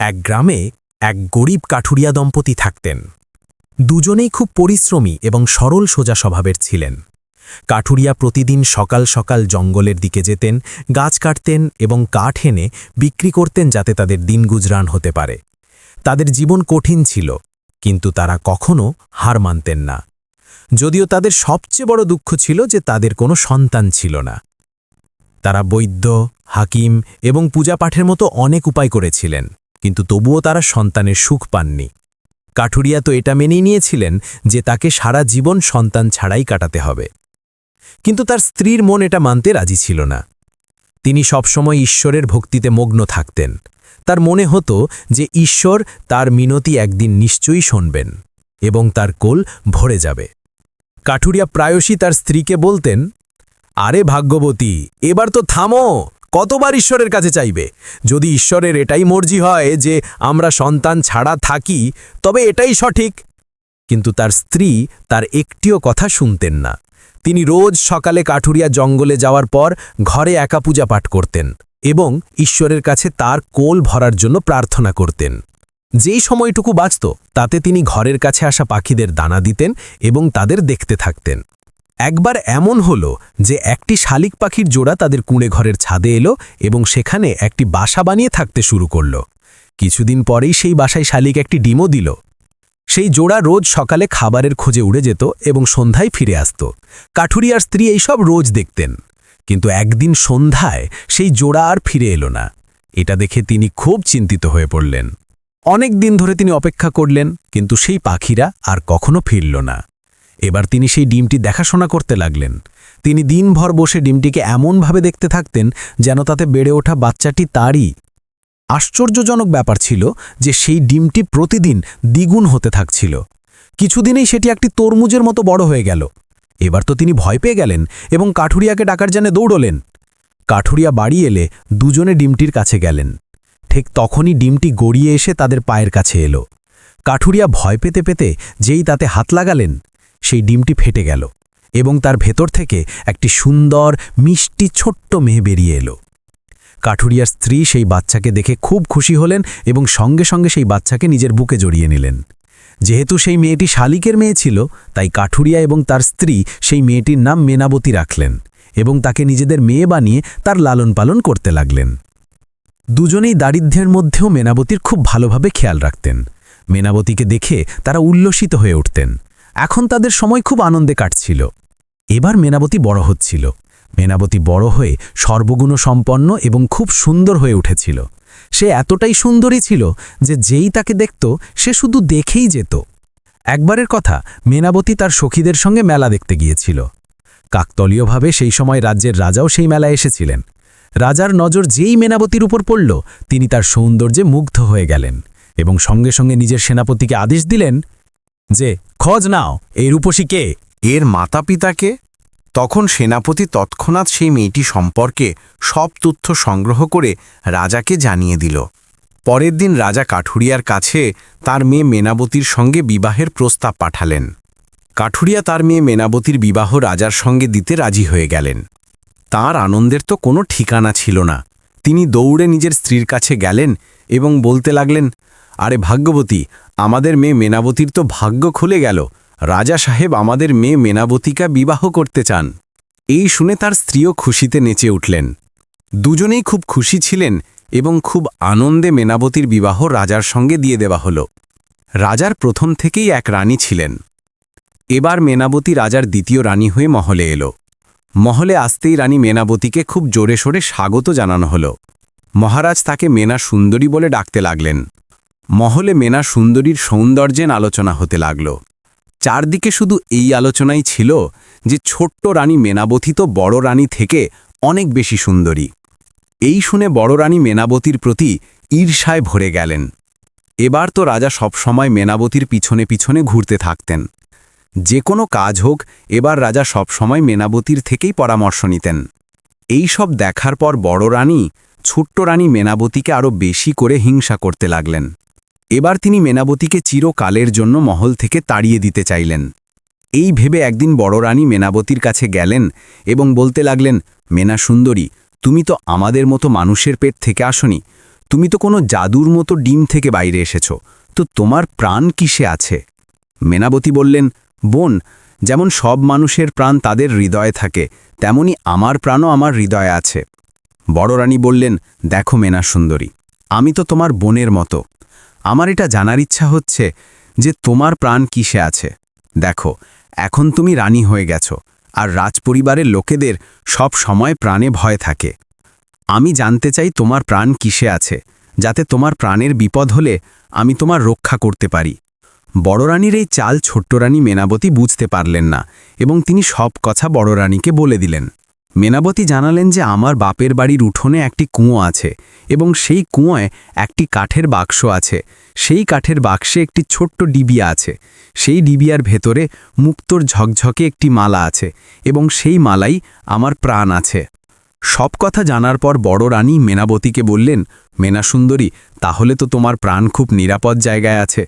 এক গ্রামে এক গরিব কাঠুরিয়া দম্পতি থাকতেন। দুজনেই খুব পরিশ্রমী এবং সরল সোজা স্বভাবের ছিলেন। কাঠুরিয়া প্রতিদিন সকাল সকাল জঙ্গলের দিকে যেতেন, গাছ কাটতেন এবং কাঠ এনে বিক্রি করতেন যাতে তাদের দিন গুজরান হতে পারে। তাদের জীবন কঠিন ছিল, কিন্তু তারা কখনো হার মানতেন না। যদিও তাদের সবচেয়ে বড় দুঃখ ছিল যে তাদের কোনো সন্তান ছিল না। তারা বৈদ্য, হাকিম এবং পূজাপাঠের মতো অনেক উপায় করেছিলেন। কিন্তু তবুও তারা সন্তানের সুখ পাননি। কাঠুরিয়া তো এটা মেনেই নিয়েছিলেন যে তাকে সারা জীবন সন্তান ছাড়াই কাটাতে হবে। কিন্তু তার স্ত্রীর মন এটা মানতে রাজি ছিল না। তিনি সবসময় ঈশ্বরের ভক্তিতে মগ্ন থাকতেন। তার মনে হতো যে ঈশ্বর তার মিনতি একদিন নিশ্চয়ই শুনবেন এবং তার কোল ভরে যাবে। কাঠুরিয়া প্রায়শই তার স্ত্রীকে বলতেন, আরে ভাগ্যবতী, এবার তো থামো! কতবার ঈশ্বরের কাছে চাইবে? যদি ঈশ্বরের এটাই মর্জি হয় যে আমরা সন্তান ছাড়া থাকি, তবে এটাই সঠিক। কিন্তু তার স্ত্রী তার একটিও কথা শুনতেন না। তিনি রোজ সকালে কাঠুরিয়া জঙ্গলে যাওয়ার পর ঘরে একা পূজা পাঠ করতেন এবং ঈশ্বরের কাছে তার কোল ভরার জন্য প্রার্থনা করতেন। যেই সময়টুকু বাঁচত, তাতে তিনি ঘরের কাছে আসা পাখিদের দানা দিতেন এবং তাদের দেখতে থাকতেন। একবার এমন হল যে একটি শালিক পাখির জোড়া তাদের কুঁড়ে ঘরের ছাদে এলো এবং সেখানে একটি বাসা বানিয়ে থাকতে শুরু করল। কিছুদিন পরেই সেই বাসায় শালিক একটি ডিমও দিল। সেই জোড়া রোজ সকালে খাবারের খোঁজে উড়ে যেত এবং সন্ধ্যায় ফিরে আসত। কাঠুরিয়ার স্ত্রী এইসব রোজ দেখতেন। কিন্তু একদিন সন্ধ্যায় সেই জোড়া আর ফিরে এলো না। এটা দেখে তিনি খুব চিন্তিত হয়ে পড়লেন। অনেক দিন ধরে তিনি অপেক্ষা করলেন, কিন্তু সেই পাখিরা আর কখনো ফিরল না। এবার তিনি সেই ডিমটি দেখাশোনা করতে লাগলেন। তিনি দিনভর বসে ডিমটিকে এমনভাবে দেখতে থাকতেন যেন তাতে বেড়ে ওঠা বাচ্চাটি তারই। আশ্চর্যজনক ব্যাপার ছিল যে সেই ডিমটি প্রতিদিন দ্বিগুণ হতে থাকছিল। কিছুদিনেই সেটি একটি তরমুজের মতো বড় হয়ে গেল। এবার তো তিনি ভয় পেয়ে গেলেন এবং কাঠুরিয়াকে ডাকার জানে দৌড়লেন। কাঠুরিয়া বাড়ি এলে দুজনে ডিমটির কাছে গেলেন। ঠিক তখনই ডিমটি গড়িয়ে এসে তাদের পায়ের কাছে এলো। কাঠুরিয়া ভয় পেতে পেতে যেই তাতে হাত লাগালেন সেই ডিমটি ফেটে গেল এবং তার ভেতর থেকে একটি সুন্দর, মিষ্টি, ছোট্ট মেয়ে বেরিয়ে এলো। কাঠুরিয়ার স্ত্রী সেই বাচ্চাকে দেখে খুব খুশি হলেন এবং সঙ্গে সঙ্গে সেই বাচ্চাকে নিজের বুকে জড়িয়ে নিলেন। যেহেতু সেই মেয়েটি শালিকের মেয়ে ছিল, তাই কাঠুরিয়া এবং তার স্ত্রী সেই মেয়েটির নাম মেনাবতী রাখলেন এবং তাকে নিজেদের মেয়ে বানিয়ে তার লালন পালন করতে লাগলেন। দুজনেই দারিদ্র্যের মধ্যেও মেনাবতীর খুব ভালোভাবে খেয়াল রাখতেন। মেনাবতীকে দেখে তারা উল্লসিত হয়ে উঠতেন। এখন তাদের সময় খুব আনন্দে কাটছিল। এবার মেনাবতী বড় হচ্ছিল। মেনাবতী বড় হয়ে সর্বগুণ সম্পন্ন এবং খুব সুন্দর হয়ে উঠেছিল। সে এতটাই সুন্দরী ছিল যে যেই তাকে দেখত, সে শুধু দেখেই যেত। একবারের কথা, মেনাবতী তার সখীদের সঙ্গে মেলা দেখতে গিয়েছিল। কাকতলীয়ভাবে সেই সময় রাজ্যের রাজাও সেই মেলায় এসেছিলেন। রাজার নজর যেই মেনাবতীর উপর পড়ল, তিনি তার সৌন্দর্যে মুগ্ধ হয়ে গেলেন এবং সঙ্গে সঙ্গে নিজের সেনাপতিকে আদেশ দিলেন যে, খোঁজ নাও, এই রূপসী কে? এর মাতা পিতাকে তখন সেনাপতি তৎক্ষণাৎ সেই মেয়েটি সম্পর্কে সব তথ্য সংগ্রহ করে রাজাকে জানিয়ে দিল। পরের দিন রাজা কাঠুরিয়ার কাছে তার মেয়ে মেনাবতীর সঙ্গে বিবাহের প্রস্তাব পাঠালেন। কাঠুরিয়া তার মেয়ে মেনাবতীর বিবাহ রাজার সঙ্গে দিতে রাজি হয়ে গেলেন। তার আনন্দের তো কোনো ঠিকানা ছিল না। তিনি দৌড়ে নিজের স্ত্রীর কাছে গেলেন এবং বলতে লাগলেন, আরে ভাগ্যবতী আমাদের মেয়ে মেনাবতীর তো ভাগ্য খুলে গেল। রাজা সাহেব আমাদের মেয়ে মেনাবতীকা বিবাহ করতে চান। এই শুনে তার স্ত্রীও খুশিতে নেচে উঠলেন। দুজনেই খুব খুশি ছিলেন এবং খুব আনন্দে মেনাবতীর বিবাহ রাজার সঙ্গে দিয়ে দেওয়া হল। রাজার প্রথম থেকেই এক রানী ছিলেন। এবার মেনাবতী রাজার দ্বিতীয় রানী হয়ে মহলে এলো। মহলে আসতেই রানী মেনাবতীকে খুব জোরে সোরে স্বাগত জানানো হল। মহারাজ তাকে মেনা সুন্দরী বলে ডাকতে লাগলেন। মহলে মেনা সুন্দরীর সৌন্দর্যের আলোচনা হতে লাগল। চারদিকে শুধু এই আলোচনাই ছিল যে ছোট্ট রানী মেনাবতী তো বড় রানী থেকে অনেক বেশি সুন্দরী। এই শুনে বড় রানী মেনাবতীর প্রতি ঈর্ষায় ভরে গেলেন। এবার তো রাজা সবসময় মেনাবতীর পিছনে পিছনে ঘুরতে থাকতেন। যে কোনো কাজ হোক, এবার রাজা সবসময় মেনাবতীর থেকেই পরামর্শ নিতেন। এই সব দেখার পর বড় রানী, ছোট্ট রানী মেনাবতীকে আরও বেশি করে হিংসা করতে লাগলেন। এবার তিনি মেনাবতীকে চিরকালের জন্য মহল থেকে তাড়িয়ে দিতে চাইলেন। এই ভেবে একদিন বড় রানী মেনাবতীর কাছে গেলেন এবং বলতে লাগলেন, মেনা সুন্দরী, তুমি তো আমাদের মতো মানুষের পেট থেকে আসনি। তুমি তো কোনো জাদুর মতো ডিম থেকে বাইরে এসেছ। তো তোমার প্রাণ কিসে আছে? মেনাবতী বললেন, বোন, যেমন সব মানুষের প্রাণ তাদের হৃদয়ে থাকে, তেমনি আমার প্রাণও আমার হৃদয়ে আছে। বড় রানী বললেন, দেখো মেনা সুন্দরী, আমি তো তোমার বোনের মতো। আমার এটা জানার ইচ্ছা হচ্ছে যে তোমার প্রাণ কিসে আছে? দেখো, এখন তুমি রানী হয়ে গেছ, আর রাজপরিবারের লোকেদের সব সময় প্রাণে ভয় থাকে। আমি জানতে চাই তোমার প্রাণ কিসে আছে, যাতে তোমার প্রাণের বিপদ হলে আমি তোমার রক্ষা করতে পারি। বড় রানীর এই চাল ছোট্ট রানী মেনাবতী বুঝতে পারলেন না, এবং তিনি সব কথা বড় রানীকে বলে দিলেন। মেনাবতী জানালেন যে আমার বাপের বাড়ির উঠোনে একটি কুঁয়ো আছে এবং সেই কুঁয়োয় একটি কাঠের বাক্স আছে। সেই কাঠের বাক্সে একটি ছোট্ট ডিবিয়া আছে। সেই ডিবিয়ার ভেতরে মুক্তোর ঝকঝকে একটি মালা আছে এবং সেই মালাই আমার প্রাণ আছে। সব কথা জানার পর বড় রানী মেনাবতীকে বললেন, মেনা সুন্দরী, তাহলে তো তোমার প্রাণ খুব নিরাপদ জায়গায় আছে।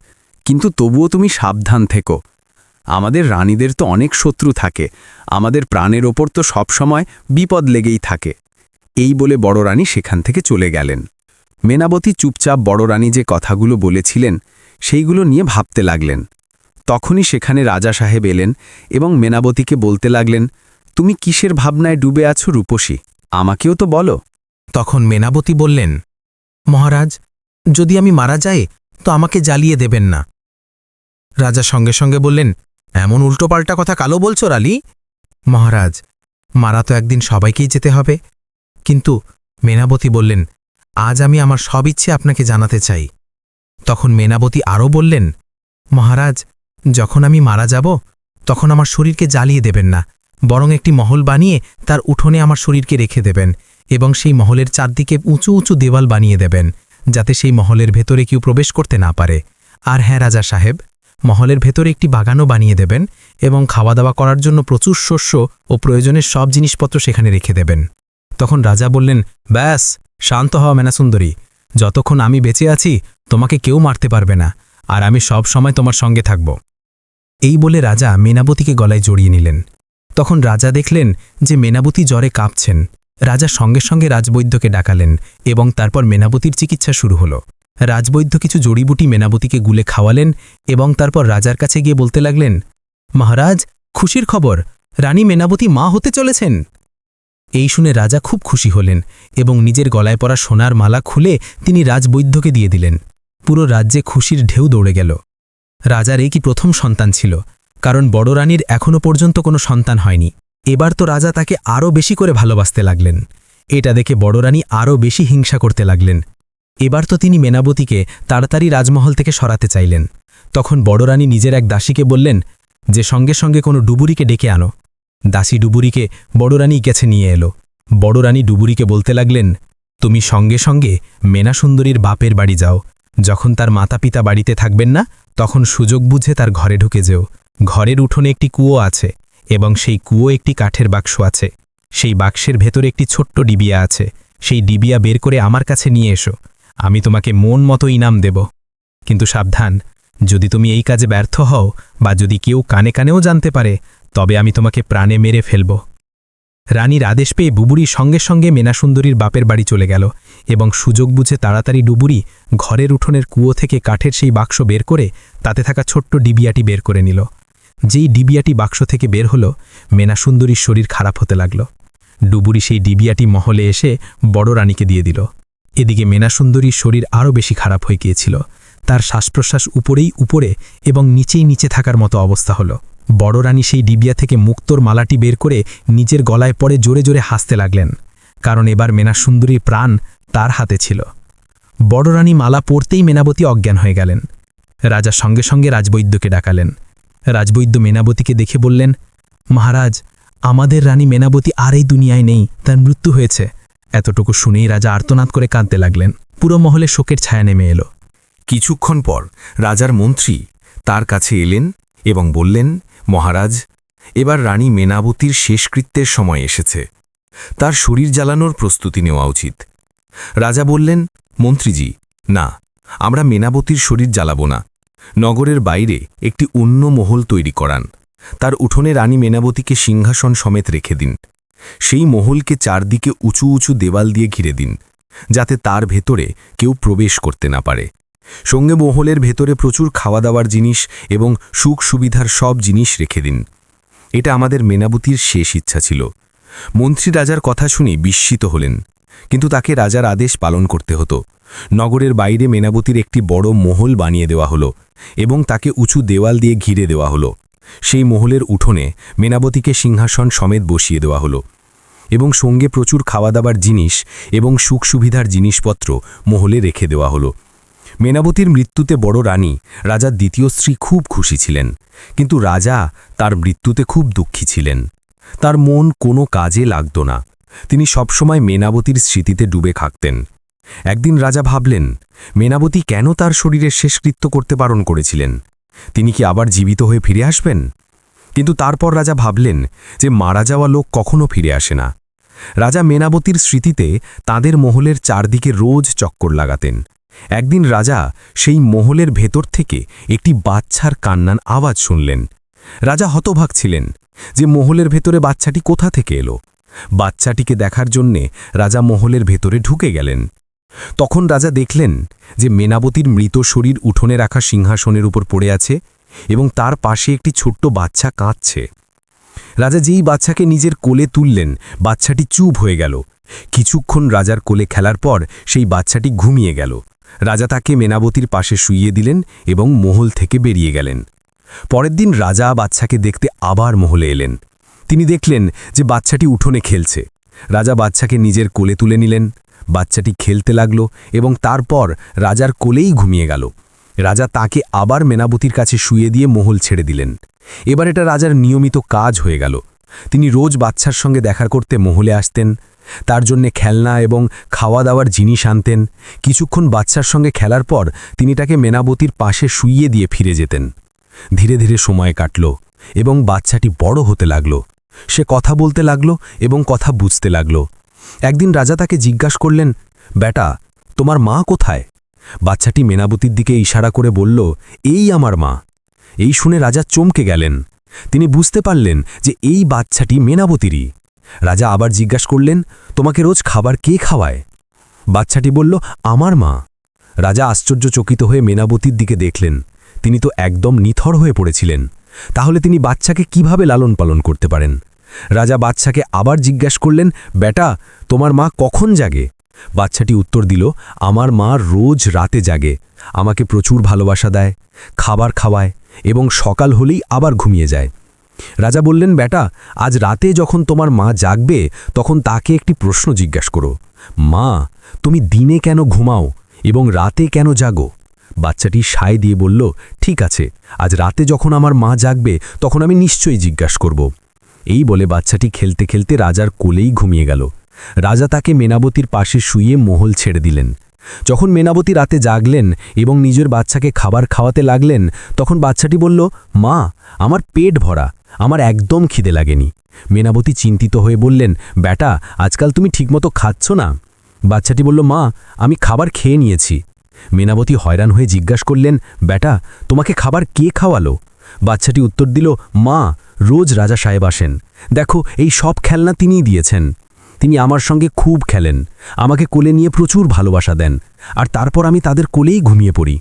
কিন্তু তবুও তুমি সাবধান থেকো। আমাদের রানীদের তো অনেক শত্রু থাকে। আমাদের প্রাণের ওপর তো সবসময় বিপদ লেগেই থাকে। এই বলে বড় রানী সেখান থেকে চলে গেলেন। মেনাবতী চুপচাপ বড় রানী যে কথাগুলো বলেছিলেন, সেইগুলো নিয়ে ভাবতে লাগলেন। তখনই সেখানে রাজা সাহেব এলেন এবং মেনাবতীকে বলতে লাগলেন, তুমি কিসের ভাবনায় ডুবে আছো রূপসী? আমাকেও তো বলো। তখন মেনাবতী বললেন, মহারাজ, যদি আমি মারা যাই, তো আমাকে জ্বালিয়ে দেবেন না। রাজা সঙ্গে সঙ্গে বললেন এমন উল্টোপাল্টা কথা কালো বলছো, রালি? মহারাজ, মারা তো একদিন সবাইকেই যেতে হবে। কিন্তু মেনাবতী বললেন, আজ আমি আমার সব ইচ্ছে আপনাকে জানাতে চাই। তখন মেনাবতী আরও বললেন, মহারাজ, যখন আমি মারা যাব, তখন আমার শরীরকে জ্বালিয়ে দেবেন না, বরং একটি মহল বানিয়ে তার উঠোনে আমার শরীরকে রেখে দেবেন এবং সেই মহলের চারদিকে উঁচু উঁচু দেওয়াল বানিয়ে দেবেন, যাতে সেই মহলের ভেতরে কেউ প্রবেশ করতে না পারে। আর হ্যাঁ রাজা সাহেব মহলের ভেতরে একটি বাগানও বানিয়ে দেবেন এবং খাওয়া দাওয়া করার জন্য প্রচুর শস্য ও প্রয়োজনের সব জিনিসপত্র সেখানে রেখে দেবেন। তখন রাজা বললেন, ব্যাস, শান্ত হওয়া মেনাসুন্দরী। যতক্ষণ আমি বেঁচে আছি, তোমাকে কেউ মারতে পারবে না, আর আমি সব সময় তোমার সঙ্গে থাকব। এই বলে রাজা মেনাবতীকে গলায় জড়িয়ে নিলেন। তখন রাজা দেখলেন যে মেনাবতী জ্বরে কাঁপছেন। রাজা সঙ্গে সঙ্গে রাজবৈদ্যকে ডাকালেন এবং তারপর মেনাবতীর চিকিৎসা শুরু হল। রাজবৈদ্য কিছু জড়িবুটি মেনাবতীকে গুলে খাওয়ালেন এবং তারপর রাজার কাছে গিয়ে বলতে লাগলেন, মহারাজ, খুশির খবর, রানী মেনাবতী মা হতে চলেছেন? এই শুনে রাজা খুব খুশি হলেন এবং নিজের গলায় পরা সোনার মালা খুলে তিনি রাজবৈদ্যকে দিয়ে দিলেন। পুরো রাজ্যে খুশির ঢেউ দৌড়ে গেল। রাজার এই কি প্রথম সন্তান ছিল, কারণ বড় রানীর এখনও পর্যন্ত কোনো সন্তান হয়নি। এবার তো রাজা তাকে আরও বেশি করে ভালোবাসতে লাগলেন। এটা দেখে বড় রানী আরও বেশি হিংসা করতে লাগলেন। এবার তো তিনি মেনাবতীকে তাড়াতাড়ি রাজমহল থেকে সরাতে চাইলেন। তখন বড় রানী নিজের এক দাসীকে বললেন, যে সঙ্গে সঙ্গে কোনো ডুবুরিকে ডেকে আনো। দাসী ডুবুরিকে বড় রানী গেছে নিয়ে এলো। বড় রানী ডুবুরিকে বলতে লাগলেন, তুমি সঙ্গে সঙ্গে মেনা সুন্দরীর বাপের বাড়ি যাও। যখন তার মাতা পিতা বাড়িতে থাকবেন না, তখন সুযোগ বুঝে তার ঘরে ঢুকে যেও। ঘরের উঠোনে একটি কুয়ো আছে এবং সেই কুয়ো একটি কাঠের বাক্স আছে। সেই বাক্সের ভেতরে একটি ছোট্ট ডিবিয়া আছে। সেই ডিবিয়া বের করে আমার কাছে নিয়ে এসো। আমি তোমাকে মন মতো ইনাম দেব। কিন্তু সাবধান, যদি তুমি এই কাজে ব্যর্থ হও বা যদি কেউ কানে কানেও জানতে পারে, তবে আমি তোমাকে প্রাণে মেরে ফেলব। রানীর আদেশ পেয়ে বুবুরি সঙ্গে সঙ্গে মেনাসুন্দরীর বাপের বাড়ি চলে গেল এবং সুযোগ বুঝে তাড়াতাড়ি ডুবুরি ঘরের উঠোনের কুয়ো থেকে কাঠের সেই বাক্স বের করে তাতে থাকা ছোট্ট ডিবিয়াটি বের করে নিল। যেই ডিবিয়াটি বাক্স থেকে বের হল, মেনাসুন্দরীর শরীর খারাপ হতে লাগল। ডুবুরি সেই ডিবিয়াটি মহলে এসে বড় রানীকে দিয়ে দিল। এদিকে মেনাসুন্দরীর শরীর আরও বেশি খারাপ হয়ে গিয়েছিল। তার শ্বাসপ্রশ্বাস উপরেই উপরে এবং নিচেই নিচে থাকার মতো অবস্থা হলো। বড় রানী সেই ডিবিয়া থেকে মুক্তোর মালাটি বের করে নিজের গলায় পরে জোরে জোরে হাসতে লাগলেন, কারণ এবার মেনাসুন্দরীর প্রাণ তার হাতে ছিল। বড় রানী মালা পরতেই মেনাবতী অজ্ঞান হয়ে গেলেন। রাজা সঙ্গে সঙ্গে রাজবৈদ্যকে ডাকালেন। রাজবৈদ্য মেনাবতীকে দেখে বললেন, মহারাজ, আমাদের রানী মেনাবতী আর এই দুনিয়ায় নেই, তার মৃত্যু হয়েছে। এতটুকু শুনেই রাজা আর্তনাদ করে কাঁদতে লাগলেন। পুরো মহলে শোকের ছায়া নেমে এলো। কিছুক্ষণ পর রাজার মন্ত্রী তার কাছে এলেন এবং বললেন, মহারাজ, এবার রানী মেনাবতীর শেষকৃত্যের সময় এসেছে। তার শরীর জ্বালানোর প্রস্তুতি নেওয়া উচিত। রাজা বললেন, মন্ত্রীজি, না, আমরা মেনাবতীর শরীর জ্বালাব না। নগরের বাইরে একটি অন্য মহল তৈরি করান। তার উঠোনে রানী মেনাবতীকে সিংহাসন সমেত রেখে দিন। সেই মহলকে চারদিকে উঁচু উঁচু দেওয়াল দিয়ে ঘিরে দিন, যাতে তার ভেতরে কেউ প্রবেশ করতে না পারে। সঙ্গে মহলের ভেতরে প্রচুর খাওয়া দাওয়ার জিনিস এবং সুখ সুবিধার সব জিনিস রেখে দিন। এটা আমাদের মেনাবতীর শেষ ইচ্ছা ছিল। মন্ত্রী রাজার কথা শুনে বিস্মিত হলেন, কিন্তু তাকে রাজার আদেশ পালন করতে হতো। নগরের বাইরে মেনাবতীর একটি বড় মহল বানিয়ে দেওয়া হলো এবং তাকে উঁচু দেওয়াল দিয়ে ঘিরে দেওয়া হলো। সেই মহলের উঠোনে মেনাবতীকে সিংহাসন সমেত বসিয়ে দেওয়া হলো এবং সঙ্গে প্রচুর খাওয়া দাবার জিনিস এবং সুখ সুবিধার জিনিসপত্র মহলে রেখে দেওয়া হলো। মেনাবতীর মৃত্যুতে বড় রানী রাজার দ্বিতীয় স্ত্রী খুব খুশি ছিলেন, কিন্তু রাজা তার মৃত্যুতে খুব দুঃখী ছিলেন। তার মন কোনো কাজে লাগত না। তিনি সবসময় মেনাবতীর স্মৃতিতে ডুবে থাকতেন। একদিন রাজা ভাবলেন, মেনাবতী কেন তার শরীরের শেষকৃত্য করতে বারণ করেছিলেন? তিনি কি আবার জীবিত হয়ে ফিরে আসবেন? কিন্তু তারপর রাজা ভাবলেন যে মারা যাওয়া লোক কখনো ফিরে আসে না। রাজা মেনাবতীর স্মৃতিতে তাদের মহলের চারদিকে রোজ চক্কর লাগাতেন। একদিন রাজা সেই মহলের ভেতর থেকে একটি বাচ্চার কান্নান আওয়াজ শুনলেন। রাজা হতভাগ ছিলেন যে মহলের ভেতরে বাচ্চাটি কোথা থেকে এলো। বাচ্চাটিকে দেখার জন্যে রাজা মহলের ভেতরে ঢুকে গেলেন। তখন রাজা দেখলেন যে মেনাবতীর মৃত শরীর উঠোনে রাখা সিংহাসনের উপর পড়ে আছে এবং তার পাশে একটি ছোট্ট বাচ্চা কাঁদছে। রাজা যেই বাচ্চাকে নিজের কোলে তুললেন, বাচ্চাটি চুপ হয়ে গেল। কিছুক্ষণ রাজার কোলে খেলার পর সেই বাচ্চাটি ঘুমিয়ে গেল। রাজা তাকে মেনাবতীর পাশে শুইয়ে দিলেন এবং মহল থেকে বেরিয়ে গেলেন। পরের দিন রাজা বাচ্চাকে দেখতে আবার মহলে এলেন। তিনি দেখলেন যে বাচ্চাটি উঠোনে খেলছে। রাজা বাচ্চাকে নিজের কোলে তুলে নিলেন। বাচ্চাটি খেলতে লাগল এবং তারপর রাজার কোলেই ঘুমিয়ে গেল। রাজা তাকে আবার মেনাবতীর কাছে শুয়ে দিয়ে মহল ছেড়ে দিলেন। এবার এটা রাজার নিয়মিত কাজ হয়ে গেল। তিনি রোজ বাচ্চার সঙ্গে দেখা করতে মহলে আসতেন, তার জন্যে খেলনা এবং খাওয়া দাওয়ার জিনিস আনতেন। কিছুক্ষণ বাচ্চার সঙ্গে খেলার পর তিনি তাকে মেনাবতীর পাশে শুইয়ে দিয়ে ফিরে যেতেন। ধীরে ধীরে সময় কাটল এবং বাচ্চাটি বড় হতে লাগল। সে কথা বলতে লাগল এবং কথা বুঝতে লাগল। একদিন রাজা তাকে জিজ্ঞাসা করলেন, বেটা, তোমার মা কোথায়? বাচ্চাটি মেনাবতীর দিকে ইশারা করে বলল, এই আমার মা। এই শুনে রাজা চমকে গেলেন। তিনি বুঝতে পারলেন যে এই বাচ্চাটি মেনাবতীরই। রাজা আবার জিজ্ঞাসা করলেন, তোমাকে রোজ খাবার কে খাওয়ায়? বাচ্চাটি বলল, আমার মা। রাজা আশ্চর্যচকিত হয়ে মেনাবতীর দিকে দেখলেন। তিনি তো একদম নিথর হয়ে পড়েছিলেন। তাহলে তিনি বাচ্চাকে কীভাবে লালন পালন করতে পারেন? রাজা বাচ্চাকে আবার জিজ্ঞাসা করলেন, বেটা, তোমার মা কখন জাগে? বাচ্চাটি উত্তর দিল, আমার মা রোজ রাতে জাগে, আমাকে প্রচুর ভালোবাসা দেয়, খাবার খাওয়ায় এবং সকাল হলেই আবার ঘুমিয়ে যায়। রাজা বললেন, বেটা, আজ রাতে যখন তোমার মা জাগবে, তখন তাকে একটি প্রশ্ন জিজ্ঞাসা করো। মা, তুমি দিনে কেন ঘুমাও এবং রাতে কেন জাগো? বাচ্চাটি সায় দিয়ে বলল, ঠিক আছে, আজ রাতে যখন আমার মা জাগবে, তখন আমি নিশ্চয়ই জিজ্ঞাসা করব। এই বলে বাচ্চাটি খেলতে খেলতে রাজার কোলেই ঘুমিয়ে গেল। রাজা তাকে মেনাবতীর পাশে শুয়ে মহল ছেড়ে দিলেন। যখন মেনাবতী রাতে জাগলেন এবং নিজের বাচ্চাকে খাবার খাওয়াতে লাগলেন, তখন বাচ্চাটি বলল, মা, আমার পেট ভরা, আমার একদম খিদে লাগেনি। মেনাবতী চিন্তিত হয়ে বললেন বেটা আজকাল তুমি ঠিকমতো খাচ্ছ না? বাচ্চাটি বলল, মা, আমি খাবার খেয়ে নিয়েছি। মেনাবতী হয়রান হয়ে জিজ্ঞাসা করলেন বেটা তোমাকে খাবার কে খাওয়ালো? বাচ্চাটি উত্তর দিল, মা, রোজ রাজা সাহেব আসেন। দেখো, এই সব খেলনা তিনিই দিয়েছেন। তিনি আমার সঙ্গে খুব খেলেন। আমাকে কোলে নিয়ে প্রচুর ভালোবাসা দেন। আর তারপর আমি তাদের কোলেই ঘুমিয়ে পড়ি।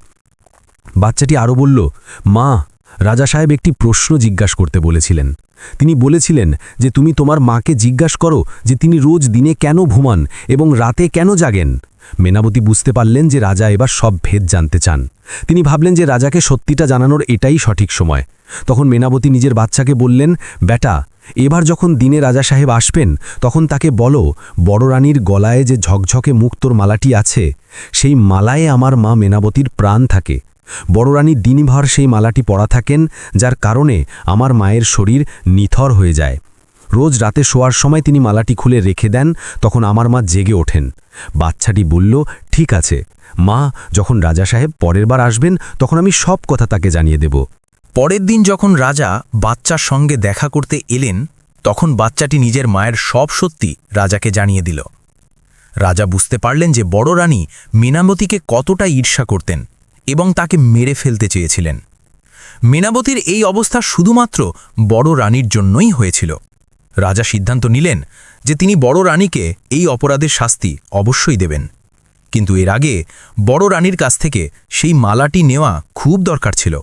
বাচ্চাটি আরও বলল, মা, রাজা সাহেব একটি প্রশ্ন জিজ্ঞাসা করতে বলেছিলেন। তিনি বলেছিলেন যে, তুমি তোমার মাকে জিজ্ঞাস করো যে, তিনি রোজ দিনে কেন ঘুমান এবং রাতে কেন জাগেন? মেনাবতী বুঝতে পারলেন যে, রাজা এবার সব ভেদ জানতে চান। তিনি ভাবলেন যে রাজাকে সত্যিটা জানানোর এটাই সঠিক সময়। তখন মেনাবতী নিজের বাচ্চাকে বললেন, বেটা, এবার যখন দিনে রাজা সাহেব আসবেন, তখন তাকে বলো, বড় রানীর গলায় যে ঝকঝকে মুক্তোর মালাটি আছে, সেই মালায় আমার মা মেনাবতীর প্রাণ থাকে। বড় রানী দিনভর সেই মালাটি পরা থাকেন, যার কারণে আমার মায়ের শরীর নিথর হয়ে যায়। রোজ রাতে শোয়ার সময় তিনি মালাটি খুলে রেখে দেন, তখন আমার মা জেগে ওঠেন। বাচ্চাটি বলল, ঠিক আছে। মা, যখন রাজা সাহেব পরের বার আসবেন, তখন আমি সব কথা তাকে জানিয়ে দেব। পরের দিন যখন রাজা বাচ্চার সঙ্গে দেখা করতে এলেন, তখন বাচ্চাটি নিজের মায়ের সব সত্যি রাজাকে জানিয়ে দিল। রাজা বুঝতে পারলেন যে বড় রানী মীনাবতীকে কতটা ঈর্ষা করতেন এবং তাকে মেরে ফেলতে চেয়েছিলেন। মীনাবতীর এই অবস্থা শুধুমাত্র বড় রানীর জন্যই হয়েছিল। রাজা সিদ্ধান্ত নিলেন যে তিনি বড় রানীকে এই অপরাধের শাস্তি অবশ্যই দেবেন। কিন্তু এর আগে বড় রানীর কাছ থেকে সেই মালাটি নেওয়া খুব দরকার ছিল।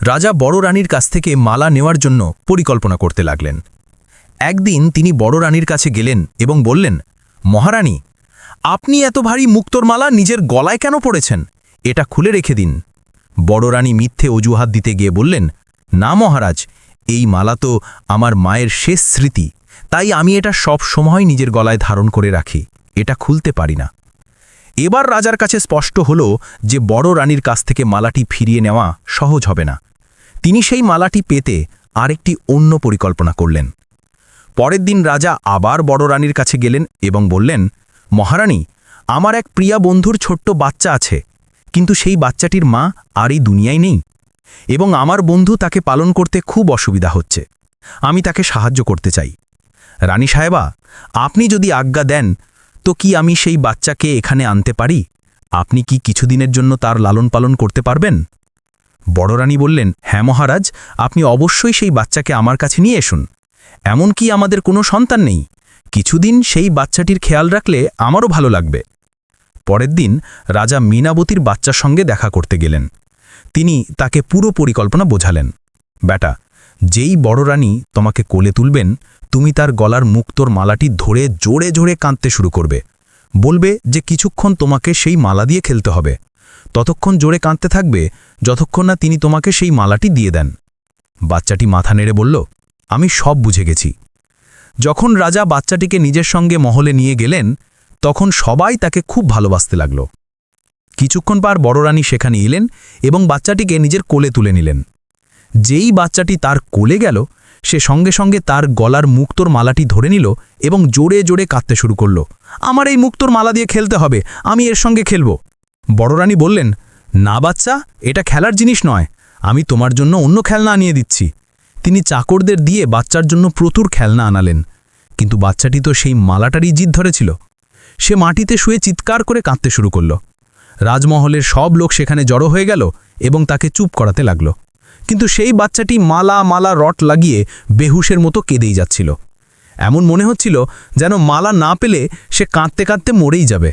রাজা বড় রানীর কাছ থেকে মালা নেওয়ার জন্য পরিকল্পনা করতে লাগলেন। একদিন তিনি বড় রানীর কাছে গেলেন এবং বললেন, মহারানী, আপনি এত ভারী মুক্তোর মালা নিজের গলায় কেন পড়েছেন? এটা খুলে রেখে দিন। বড় রানী মিথ্যে অজুহাত দিতে গিয়ে বললেন, না মহারাজ এই মালা তো আমার মায়ের শেষ স্মৃতি। তাই আমি এটা সব সময় নিজের গলায় ধারণ করে রাখি। এটা খুলতে পারি না। এবার রাজার কাছে স্পষ্ট হল যে বড় রানীর কাছ থেকে মালাটি ফিরিয়ে নেওয়া সহজ হবে না। তিনি সেই মালাটি পেতে আরেকটি অন্য পরিকল্পনা করলেন। পরের দিন রাজা আবার বড় রানীর কাছে গেলেন এবং বললেন, মহারানী, আমার এক প্রিয়া বন্ধুর ছোট্ট বাচ্চা আছে, কিন্তু সেই বাচ্চাটির মা আর এই দুনিয়ায় নেই। এবং আমার বন্ধু তাকে পালন করতে খুব অসুবিধা হচ্ছে। আমি তাকে সাহায্য করতে চাই। রানী সাহেবা, আপনি যদি আজ্ঞা দেন, তো কি আমি সেই বাচ্চাকে এখানে আনতে পারি? আপনি কি কিছুদিনের জন্য তার লালন পালন করতে পারবেন? বড় রানী বললেন হ্যাঁ মহারাজ, আপনি অবশ্যই সেই বাচ্চাকে আমার কাছে নিয়ে এসুন। এমন কি আমাদের কোনো সন্তান নেই। কিছুদিন সেই বাচ্চাটির খেয়াল রাখলে আমারও ভালো লাগবে। পরের দিন রাজা মীনাবতীর বাচ্চার সঙ্গে দেখা করতে গেলেন। তিনি তাকে পুরো পরিকল্পনা বোঝালেন। বেটা যেই বড় রানী তোমাকে কোলে তুলবেন, তুমি তার গলার মুক্তোর মালাটি ধরে জোরে জোরে কাঁদতে শুরু করবে। বলবে যে কিছুক্ষণ তোমাকে সেই মালা দিয়ে খেলতে হবে। ততক্ষণ জোরে কাঁদতে থাকবে, যতক্ষণ না তিনি তোমাকে সেই মালাটি দিয়ে দেন। বাচ্চাটি মাথা নেড়ে বলল, আমি সব বুঝে গেছি। যখন রাজা বাচ্চাটিকে নিজের সঙ্গে মহলে নিয়ে গেলেন, তখন সবাই তাকে খুব ভালোবাসতে লাগল। কিছুক্ষণ পর বড় রানী সেখানে এলেন এবং বাচ্চাটিকে নিজের কোলে তুলে নিলেন। যেই বাচ্চাটি তার কোলে গেল, সে সঙ্গে সঙ্গে তার গলার মুক্তোর মালাটি ধরে নিল এবং জোরে জোরে কাঁদতে শুরু করল। আমার এই মুক্তোর মালা দিয়ে খেলতে হবে, আমি এর সঙ্গে খেলব। বড় রানী বললেন, না বাচ্চা, এটা খেলার জিনিস নয়, আমি তোমার জন্য অন্য খেলনা আনিয়ে দিচ্ছি। তিনি চাকরদের দিয়ে বাচ্চার জন্য প্রচুর খেলনা আনালেন, কিন্তু বাচ্চাটি তো সেই মালাটারই জিদ ধরেছিল। সে মাটিতে শুয়ে চিৎকার করে কাঁদতে শুরু করল। রাজমহলের সব লোক সেখানে জড়ো হয়ে গেল এবং তাকে চুপ করাতে লাগল। কিন্তু সেই বাচ্চাটি মালা মালা রট লাগিয়ে বেহুশের মতো কেঁদেই যাচ্ছিল। এমন মনে হচ্ছিল যেন মালা না পেলে সে কাঁদতে কাঁদতে মরেই যাবে।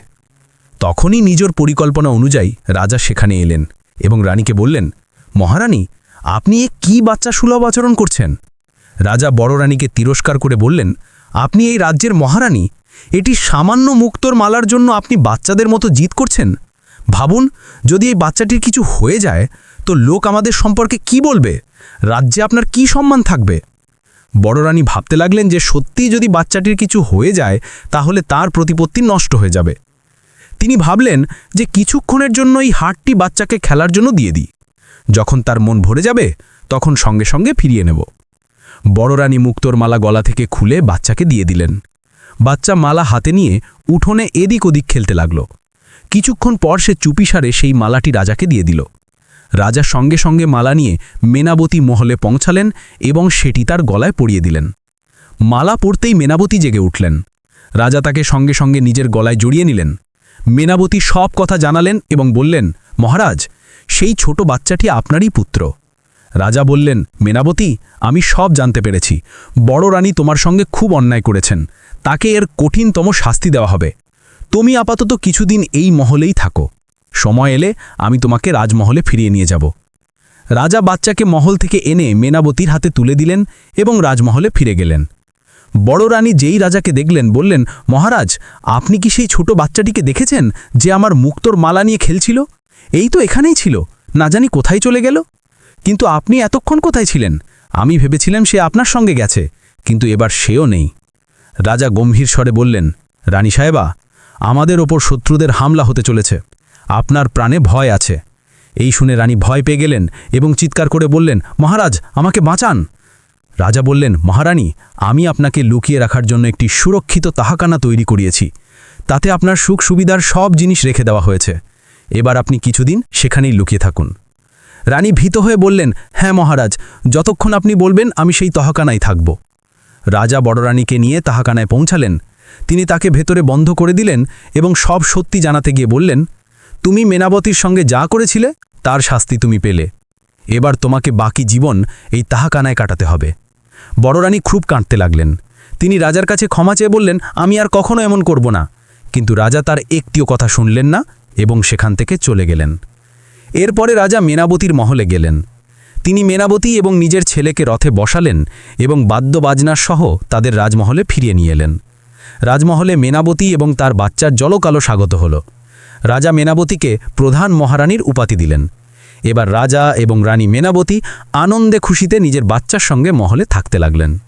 তখনই নিজের পরিকল্পনা অনুযায়ী রাজা সেখানে এলেন এবং রানীকে বললেন, মহারানী, আপনি এ কি বাচ্চা সুলভ আচরণ করছেন? রাজা বড় রানীকে তিরস্কার করে বললেন, আপনি এই রাজ্যের মহারানী, এটি সামান্য মুক্তোর মালার জন্য আপনি বাচ্চাদের মতো জিত করছেন? ভাবুন, যদি এই বাচ্চাটির কিছু হয়ে যায়, তো লোক আমাদের সম্পর্কে কি বলবে? রাজ্যে আপনার কি সম্মান থাকবে? বড় রানী ভাবতে লাগলেন যে সত্যি যদি বাচ্চাটির কিছু হয়ে যায়, তাহলে তার প্রতিপত্তি নষ্ট হয়ে যাবে। তিনি ভাবলেন যে কিছুক্ষণের জন্য এই হাটটি বাচ্চাকে খেলার জন্য দিয়ে দিই। যখন তার মন ভরে যাবে, তখন সঙ্গে সঙ্গে ফিরিয়ে নেব। বড় রানী মুক্তোর মালা গলা থেকে খুলে বাচ্চাকে দিয়ে দিলেন। বাচ্চা মালা হাতে নিয়ে উঠোনে এদিক ওদিক খেলতে লাগল। কিছুক্ষণ পর সে চুপিসারে সেই মালাটি রাজাকে দিয়ে দিল। রাজা সঙ্গে সঙ্গে মালা নিয়ে মেনাবতী মহলে পৌঁছালেন এবং সেটি তার গলায় পরিয়ে দিলেন। মালা পড়তেই মেনাবতী জেগে উঠলেন। রাজা তাকে সঙ্গে সঙ্গে নিজের গলায় জড়িয়ে নিলেন। মেনাবতী সব কথা জানালেন এবং বললেন, মহারাজ, সেই ছোট বাচ্চাটি আপনারই পুত্র। রাজা বললেন, মেনাবতী, আমি সব জানতে পেরেছি। বড় রানী তোমার সঙ্গে খুব অন্যায় করেছেন। তাকে এর কঠিনতম শাস্তি দেওয়া হবে। তুমি আপাতত কিছুদিন এই মহলেই থাকো। সময় এলে আমি তোমাকে রাজমহলে ফিরিয়ে নিয়ে যাব। রাজা বাচ্চাকে মহল থেকে এনে মেনাবতীর হাতে তুলে দিলেন এবং রাজমহলে ফিরে গেলেন। বড় রানী যেই রাজাকে দেখলেন বললেন, মহারাজ, আপনি কি সেই ছোট বাচ্চাটিকে দেখেছেন যে আমার মুক্তোর মালা নিয়ে খেলছিল? এই তো এখানেই ছিল। না জানি কোথায় চলে গেল? কিন্তু আপনি এতক্ষণ কোথায় ছিলেন? আমি ভেবেছিলাম সে আপনার সঙ্গে গেছে, কিন্তু এবার সেও নেই। রাজা গম্ভীর স্বরে বললেন, রানী সাহেবা আমাদের ওপর শত্রুদের হামলা হতে চলেছে। আপনার প্রাণে ভয় আছে। এই শুনে রানী ভয় পেয়ে গেলেন এবং চিৎকার করে বললেন, মহারাজ, আমাকে বাঁচান। রাজা বললেন, মহারানী, আমি আপনাকে লুকিয়ে রাখার জন্য একটি সুরক্ষিত তাহাকানা তৈরি করিয়েছি। তাতে আপনার সুখ সুবিধার সব জিনিস রেখে দেওয়া হয়েছে। এবার আপনি কিছুদিন সেখানেই লুকিয়ে থাকুন। রানী ভীত হয়ে বললেন হ্যাঁ মহারাজ, যতক্ষণ আপনি বলবেন আমি সেই তহাকানায় থাকব। রাজা বড় রানীকে নিয়ে তাহাকানায় পৌঁছালেন। তিনি তাকে ভেতরে বন্ধ করে দিলেন এবং সব সত্যি জানাতে গিয়ে বললেন, তুমি মেনাবতীর সঙ্গে যা করেছিলে, তার শাস্তি তুমি পেলে। এবার তোমাকে বাকি জীবন এই তাহাকানায় কাটাতে হবে বড় রানী খুব কাঁদতে লাগলেন। তিনি রাজার কাছে ক্ষমা চেয়ে বললেন, আমি আর কখনো এমন করব না কিন্তু রাজা তার একটিও কথা শুনলেন না এবং সেখান থেকে চলে গেলেন। এরপরে রাজা মেনাবতীর মহলে গেলেন। তিনি মেনাবতী এবং নিজের ছেলেকে রথে বসালেন এবং বাদ্যবাজনার সহ তাদের রাজমহলে ফিরিয়ে নিয়ে এলেন। রাজমহলে মেনাবতী এবং তার বাচ্চার জলকালো স্বাগত হল। রাজা মেনাবতীকে প্রধান মহারানীর উপাধি দিলেন। এবার রাজা এবং রানী মেনাবতী আনন্দে খুশিতে নিজের বাচ্চার সঙ্গে মহলে থাকতে লাগলেন।